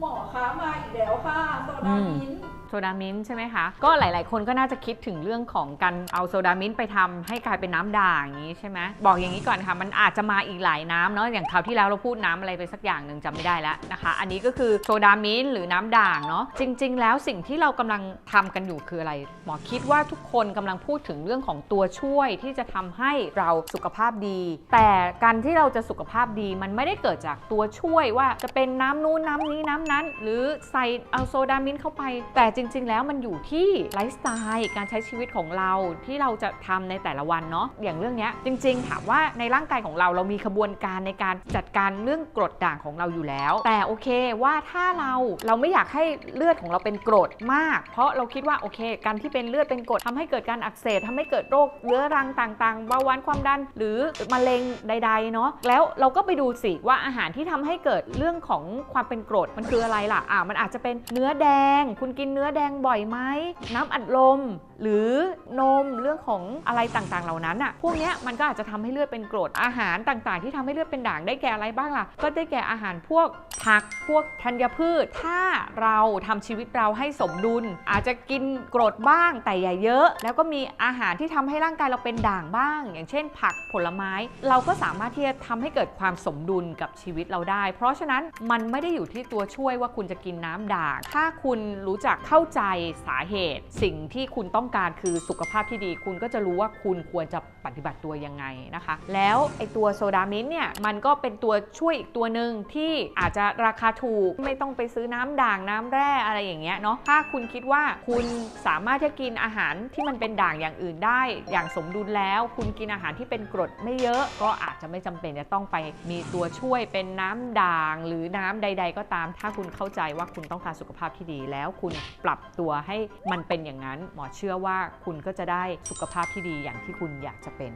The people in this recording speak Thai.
หมอคะมาอีกแล้วค่ะโซดามิ้นท์ โซดามิ้นท์ใช่ไหมคะ ก็หลาย ๆ คนก็น่าจะคิดถึงเรื่องของการเอาโซดามิ้นท์ไปทำให้กลายเป็นน้ำด่างอย่างนี้ใช่ไหมบอกอย่างนี้ก่อนค่ะ มันอาจจะมาอีกหลายน้ำเนาะอย่างคราวที่แล้วเราพูดน้ำอะไรไปสักอย่างหนึ่งจำไม่ได้แล้วนะคะ อันนี้ก็คือโซดามิ้นท์หรือน้ำด่างเนาะจริง ๆ แล้วสิ่งที่เรากำลังทำกันอยู่คืออะไร หมอคิดว่าทุกคนกำลังพูดถึงเรื่องของตัวช่วยที่จะทำให้เราสุขภาพดี แต่การที่เราจะสุขภาพดีมันไม่ได้เกิดจากตัวช่วยว่าจะเป็นน้ำนู้นน้ำนี้น้ำนั้น หรือใส่เอาโซดามิ้นท์เข้าไปแต่จจริง ๆ แล้วมันอยู่ที่ไลฟ์สไตล์การใช้ชีวิตของเราที่เราจะทำในแต่ละวันเนาะอย่างเรื่องนี้จริง ๆ ถามว่าในร่างกายของเราเรามีขบวนการในการจัดการเรื่องกรดด่างของเราอยู่แล้ว แต่โอเคว่าถ้าเราเราไม่อยากให้เลือดของเราเป็นกรดมาก เพราะเราคิดว่าโอเค การที่เป็นเลือดเป็นกรดทำให้เกิดการอักเสบทำให้เกิดโรคเรื้อรังต่างๆเบาหวานความดัน หรือมะเร็งใด ๆ เนาะแล้วเราก็ไปดูสิว่าอาหารที่ทำให้เกิดเรื่องของความเป็นกรดมันคืออะไรล่ะอ่ามันอาจจะเป็นเนื้อแดง คุณกินเนื้อแดงบ่อยไหมน้ำอัดลม หรือนมเรื่องของอะไรต่างๆเหล่านั้นอะพวกเนี้ยมันก็อาจจะทำให้เลือดเป็นกรดอาหารต่างๆ ที่ทำให้เลือดเป็นด่างได้แก่อะไรบ้างล่ะ ก็ได้แก่อาหารพวกผักพวกธัญพืช ถ้าเราทำชีวิตเราให้สมดุล อาจจะกินกรดบ้างแต่อย่าเยอะ แล้วก็มีอาหารที่ทำให้ร่างกายเราเป็นด่างบ้าง อย่างเช่น ผักผลไม้ เราก็สามารถที่จะทำให้เกิดความสมดุลกับชีวิตเราได้ เพราะฉะนั้นมันไม่ได้อยู่ที่ตัวช่วยว่าคุณจะกินน้ำด่าง ถ้าคุณรู้จักเข้าาใจสาเหตุ สิ่งที่คุณต้องการคือสุขภาพที่ดี คุณก็จะรู้ว่าคุณควรจะปฏิบัติตัวยังไงนะคะ แล้วไอตัวโซดามิ้นเนี่ยมันก็เป็นตัวช่วยอีกตัวหนึ่งที่อาจจะราคาถูกไม่ต้องไปซื้อน้ำด่างน้ำแร่อะไรอย่างเงี้ยเนาะถ้าคุณคิดว่าคุณสามารถจะกินอาหารที่มันเป็นด่างอย่างอื่นได้ อย่างสมดุลแล้ว คุณกินอาหารที่เป็นกรดไม่เยอะก็อาจจะไม่จำเป็นจะต้องไปมีตัวช่วยเป็นน้ำด่าง หรือน้ำใด ๆ ก็ตาม ถ้าคุณเข้าใจว่าคุณต้องการสุขภาพที่ดีแล้วคุณปรับรับตัวให้มันเป็นอย่างนั้น หมอเชื่อว่าคุณก็จะได้สุขภาพที่ดีอย่างที่คุณอยากจะเป็น